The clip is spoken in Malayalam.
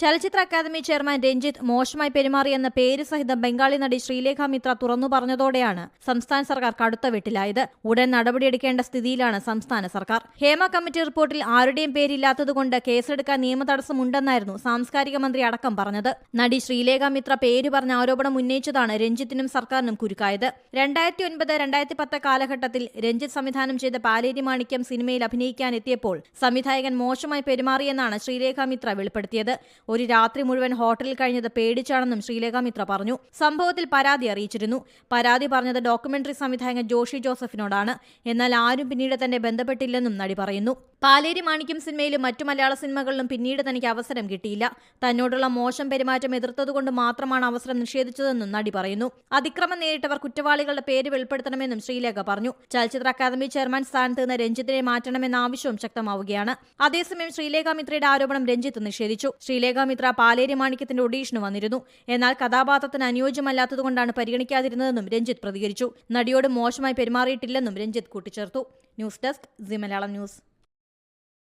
ചലച്ചിത്ര അക്കാദമി ചെയർമാൻ രഞ്ജിത്ത് മോശമായി പെരുമാറിയെന്ന പേര് സഹിതം ബംഗാളി നടി ശ്രീലേഖ മിത്ര തുറന്നു പറഞ്ഞതോടെയാണ് സംസ്ഥാന സർക്കാർ കടുത്ത വെട്ടിലായത്. ഉടൻ നടപടിയെടുക്കേണ്ട സ്ഥിതിയിലാണ് സംസ്ഥാന സർക്കാർ. ഹേമ കമ്മിറ്റി റിപ്പോർട്ടിൽ ആരുടെയും പേരില്ലാത്തതുകൊണ്ട് കേസെടുക്കാൻ നിയമ തടസ്സമുണ്ടെന്നായിരുന്നു സാംസ്കാരിക മന്ത്രി അടക്കം പറഞ്ഞത്. നടി ശ്രീലേഖ മിത്ര പേര് പറഞ്ഞ ആരോപണം ഉന്നയിച്ചതാണ് രഞ്ജിത്തിനും സർക്കാരിനും കുരുക്കായത്. രണ്ടായിരത്തി ഒൻപത് രണ്ടായിരത്തി പത്ത് കാലഘട്ടത്തിൽ രഞ്ജിത്ത് സംവിധാനം ചെയ്ത പാലേരി മാണിക്യം സിനിമയിൽ അഭിനയിക്കാനെത്തിയപ്പോൾ സംവിധായകൻ മോശമായി പെരുമാറിയെന്നാണ് ശ്രീലേഖ മിത്ര വെളിപ്പെടുത്തിയത്. ഒരു രാത്രി മുഴുവൻ ഹോട്ടലിൽ കഴിഞ്ഞത് പേടിച്ചാണെന്നും ശ്രീലേഖ മിത്ര പറഞ്ഞു. സംഭവത്തിൽ പരാതി അറിയിച്ചിരുന്നു. പരാതി പറഞ്ഞത് ഡോക്യുമെന്ററി സംവിധായകൻ ജോഷി ജോസഫിനോടാണ്. എന്നാൽ ആരും പിന്നീട് തന്നെ ബന്ധപ്പെട്ടില്ലെന്നും നടി പറയുന്നു. പാലേരി മാണിക്യം സിനിമയിലും മറ്റു മലയാള സിനിമകളിലും പിന്നീട് തനിക്ക് അവസരം കിട്ടിയില്ല. തന്നോടുള്ള മോശം പെരുമാറ്റം എതിർത്തതുകൊണ്ട് മാത്രമാണ് അവസരം നിഷേധിച്ചതെന്നും നടി പറയുന്നു. അതിക്രമം നേരിട്ടവർ കുറ്റവാളികളുടെ പേര് വെളിപ്പെടുത്തണമെന്നും ശ്രീലേഖ പറഞ്ഞു. ചലച്ചിത്ര അക്കാദമി ചെയർമാൻ സ്ഥാനത്ത് നിന്ന് രഞ്ജിത്തിനെ മാറ്റണമെന്ന ആവശ്യവും ശക്തമാവുകയാണ്. അതേസമയം ശ്രീലേഖ മിത്രയുടെ ആരോപണം രഞ്ജിത്ത് നിഷേധിച്ചു. ശ്രീലേഖ മിത്ര പാലേരി മാണിക്യത്തിന്റെ ഒഡീഷന് വന്നിരുന്നു. എന്നാൽ കഥാപാത്രത്തിന് അനുയോജ്യമല്ലാത്തതുകൊണ്ടാണ് പരിഗണിക്കാതിരുന്നതെന്നും രഞ്ജിത്ത് പ്രതികരിച്ചു. നടിയോട് മോശമായി പെരുമാറിയിട്ടില്ലെന്നും രഞ്ജിത്ത് കൂട്ടിച്ചേർത്തു. News desk Zee Malayalam news.